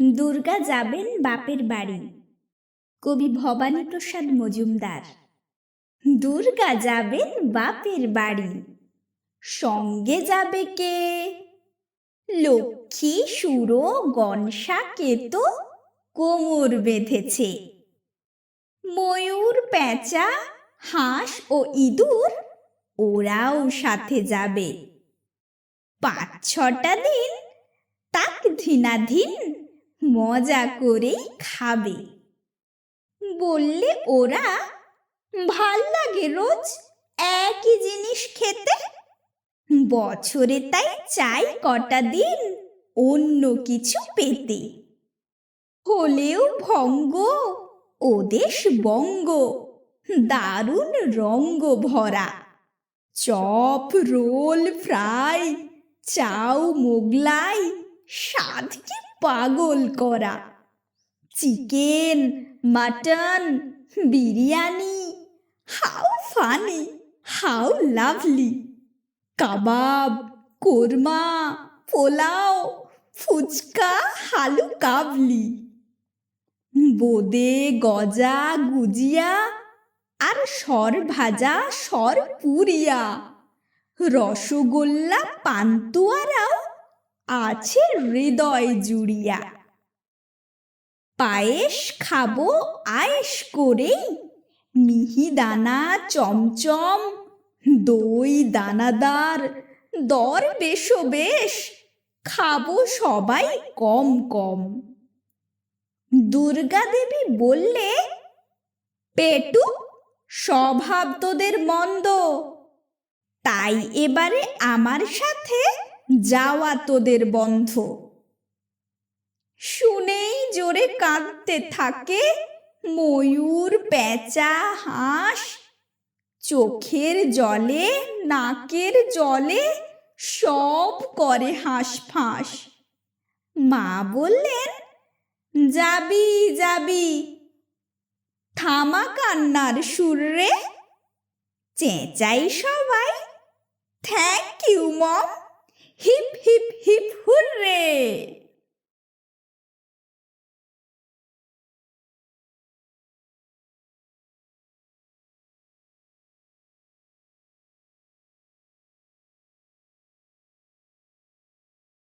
দুর্গা যাবেন বাপের বাড়ি। কবি ভবানীপ্রসাদ মজুমদার, দুর্গা যাবেন বাপের বাড়ি। সঙ্গে যাবে কে? লক্ষ্মী, সুরো, গনসা, কেতো, কোমর বেঁধেছে। ময়ূর প্যাঁচা হাঁস ও ইঁদুর, ওরাও সাথে যাবে। পাঁচ ছটা দিন, তাক ধিনাধীন মজা করেই খাবে। বললে ওরা, ভালো লাগে রোজ একই জিনিস খেতে। বছরে তাই চাই কটা দিন অন্য কিছু পেতে। হলেও ভঙ্গ, ওদেশ বঙ্গ, দারুণ রঙ্গ ভরা। Chop, roll, fry, chow, Mughlai স্বাদকে পাগল করা। Chicken, mutton, biryani, how funny, how lovely. কাবাব, কোরমা, পোলাও, ফুচকা, হালু কাবলি। বোদে, গজা, গুজিয়া আর সর ভাজা, সর পুরিয়া। রসগোল্লা, পান্তুয়ারাও আছে হৃদয় জুড়িয়া। পায়েস খাব, আয়েস করেই। মিহিদানা চমচম, দই দানাদার, দর বেশো বেশ, খাব সবাই কম কম। দুর্গা দেবী বললে, পেটু, স্বভাব তোদের মন্দ। তাই এবারে আমার সাথে যাওয়া তোদের বন্ধ। শুনেই জোরে কাঁদতে থাকে ময়ূর, পেঁচা, হাঁস। চোখের জলে, নাকের জলে সব করে হাঁস ফাঁস। মা বললেন, যাবি যাবি। থামা কান্নার সুরে চেঁচাই সবাই। Thank you mom Hip, hip, hip